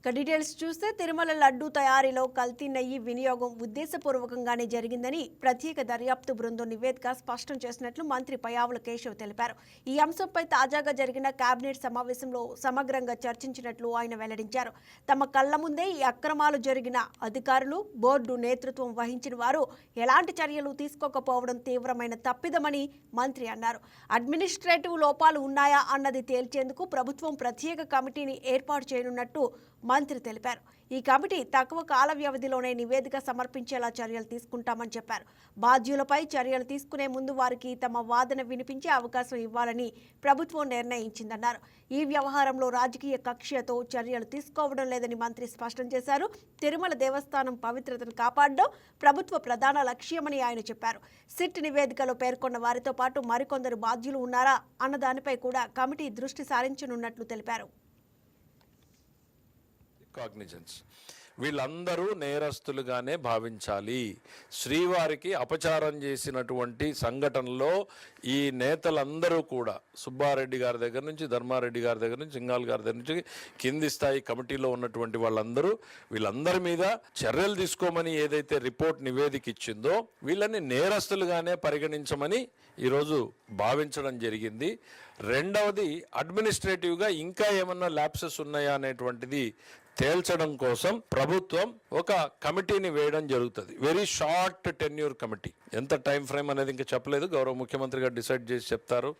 ఇక డీటెయిల్స్ చూస్తే తిరుమల లడ్డు తయారీలో కల్తీ నెయ్యి వినియోగం ఉద్దేశపూర్వకంగానే జరిగిందని ప్రత్యేక దర్యాప్తు బృందం నివేదిక స్పష్టం చేసినట్లు మంత్రి పయావుల కేశవ్ తెలిపారు. ఈ అంశంపై తాజాగా జరిగిన కేబినెట్ సమావేశంలో సమగ్రంగా చర్చించినట్లు ఆయన వెల్లడించారు. తమ కళ్ళ ముందే ఈ అక్రమాలు జరిగిన అధికారులు బోర్డు నేతృత్వం వహించిన వారు ఎలాంటి చర్యలు తీసుకోకపోవడం తీవ్రమైన తప్పిదమని మంత్రి అన్నారు. అడ్మినిస్ట్రేటివ్ లోపాలు ఉన్నాయా అన్నది తేల్చేందుకు ప్రభుత్వం ప్రత్యేక కమిటీని ఏర్పాటు చేయనున్నట్టు మంత్రి తెలిపారు. ఈ కమిటీ తక్కువ కాల వ్యవధిలోనే నివేదిక సమర్పించేలా చర్యలు తీసుకుంటామని చెప్పారు. బాధ్యులపై చర్యలు తీసుకునే ముందు వారికి తమ వాదన వినిపించే అవకాశం ఇవ్వాలని ప్రభుత్వం నిర్ణయించిందన్నారు. ఈ వ్యవహారంలో రాజకీయ కక్ష్యతో చర్యలు తీసుకోవడం లేదని మంత్రి స్పష్టం చేశారు. తిరుమల దేవస్థానం పవిత్రతను కాపాడడం ప్రభుత్వ ప్రధాన లక్ష్యమని ఆయన చెప్పారు. సిట్ నివేదికలో పేర్కొన్న వారితో పాటు మరికొందరు బాధ్యులు ఉన్నారా అన్న దానిపై కూడా కమిటీ దృష్టి సారించనున్నట్లు తెలిపారు. కాగ్నిజెన్స్ వీళ్ళందరూ నేరస్తులుగానే భావించాలి. శ్రీవారికి అపచారం చేసినటువంటి సంఘటనలో ఈ నేతలందరూ కూడా సుబ్బారెడ్డి గారి దగ్గర నుంచి ధర్మారెడ్డి గారి దగ్గర నుంచి సింగాల్ గారి దగ్గర నుంచి కింది స్థాయి కమిటీలో ఉన్నటువంటి వాళ్ళందరూ వీళ్ళందరి మీద చర్యలు తీసుకోమని ఏదైతే రిపోర్ట్ నివేదిక ఇచ్చిందో వీళ్ళని నేరస్తులుగానే పరిగణించమని ఈరోజు భావించడం జరిగింది. రెండవది అడ్మినిస్ట్రేటివ్గా ఇంకా ఏమన్నా ల్యాప్సెస్ ఉన్నాయా అనేటువంటిది తేల్చడం కోసం ప్రభుత్వం ఒక కమిటీని వేయడం జరుగుతుంది. వెరీ షార్ట్ టెన్యూర్ కమిటీ ఎంత టైం ఫ్రేమ్ అనేది ఇంకా చెప్పలేదు. గౌరవ ముఖ్యమంత్రి గారు డిసైడ్ చేసి చెప్తారు.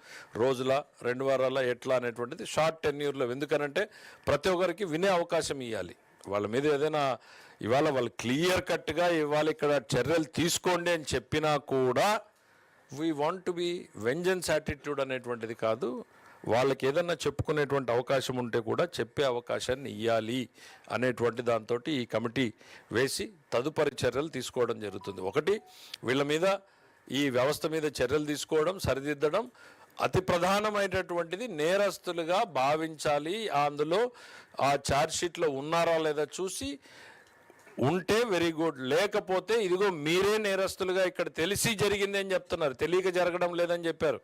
రోజుల రెండు వారాల ఎట్లా అనేటువంటిది షార్ట్ టెన్యూర్లో ఎందుకనంటే ప్రతి ఒక్కరికి వినే అవకాశం ఇవ్వాలి వాళ్ళ మీద ఏదైనా ఇవాళ వాళ్ళు క్లియర్ కట్గా ఇవాళ ఇక్కడ చర్యలు తీసుకోండి అని చెప్పినా కూడా we want to be vengeance attitude అనేటువంటిది కాదు. వాళ్ళకి ఏదన్నా చెప్పుకునేటువంటి అవకాశం ఉంటే కూడా చెప్పే అవకాశాన్ని ఇవ్వాలి అనేటువంటి దాంతో ఈ కమిటీ వేసి తదుపరి చర్యలు తీసుకోవడం జరుగుతుంది. ఒకటి వీళ్ళ మీద ఈ వ్యవస్థ మీద చర్యలు తీసుకోవడం సరిదిద్దడం అతి ప్రధానమైనటువంటిది నేరస్తులుగా భావించాలి. అందులో ఆ ఛార్జ్షీట్లో ఉన్నారా లేదా చూసి ఉంటే వెరీ గుడ్. లేకపోతే ఇదిగో మీరే నేరస్తులుగా ఇక్కడ తెలిసి జరిగింది అని చెప్తున్నారు. తెలియక జరగడం లేదని చెప్పారు.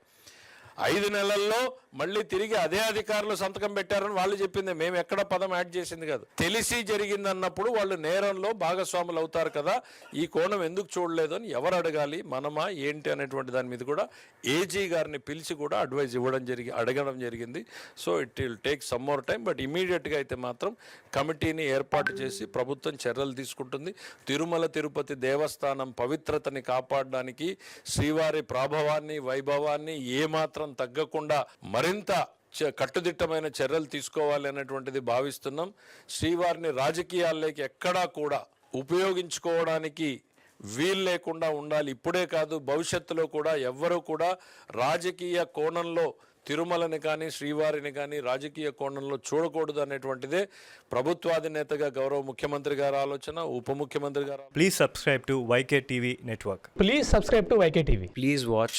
ఐదు నెలల్లో మళ్ళీ తిరిగి అదే అధికారులు సంతకం పెట్టారని వాళ్ళు చెప్పింది. మేము ఎక్కడ పదం యాడ్ చేసింది కాదు. తెలిసి జరిగింది అన్నప్పుడు వాళ్ళు నేరంలో భాగస్వాములు అవుతారు కదా ఈ కోణం ఎందుకు చూడలేదు అని ఎవరు అడగాలి మనమా ఏంటి అనేటువంటి దాని మీద కూడా ఏజీ గారిని పిలిచి కూడా అడ్వైజ్ ఇవ్వడం జరిగి అడగడం జరిగింది. So it will take some more time but ఇమీడియట్గా అయితే మాత్రం కమిటీని ఏర్పాటు చేసి ప్రభుత్వం చర్యలు తీసుకుంటుంది. తిరుమల తిరుపతి దేవస్థానం పవిత్రతని కాపాడడానికి శ్రీవారి ప్రాభవాన్ని వైభవాన్ని ఏమాత్రం తగ్గకుండా మరింత చ- కట్టుదిట్టమైన చర్యలు తీసుకోవాలి అనేటువంటిది భావిస్తున్నాం శ్రీవారిని రాజకీయాల్లోకి ఎక్కడా కూడా ఉపయోగించుకోవడానికి వీలు లేకుండా ఉండాలి ఇప్పుడే కాదు భవిష్యత్తులో కూడా ఎవ్వరూ కూడా రాజకీయ కోణంలో తిరుమలని కానీ శ్రీవారిని కానీ రాజకీయ కోణంలో చూడకూడదు అనేటువంటిదే ప్రభుత్వాధినేతగా గౌరవ ముఖ్యమంత్రి గారి ఆలోచన ఉప ముఖ్యమంత్రి గారు Please subscribe to YK TV Network. Please subscribe to YK TV. Please watch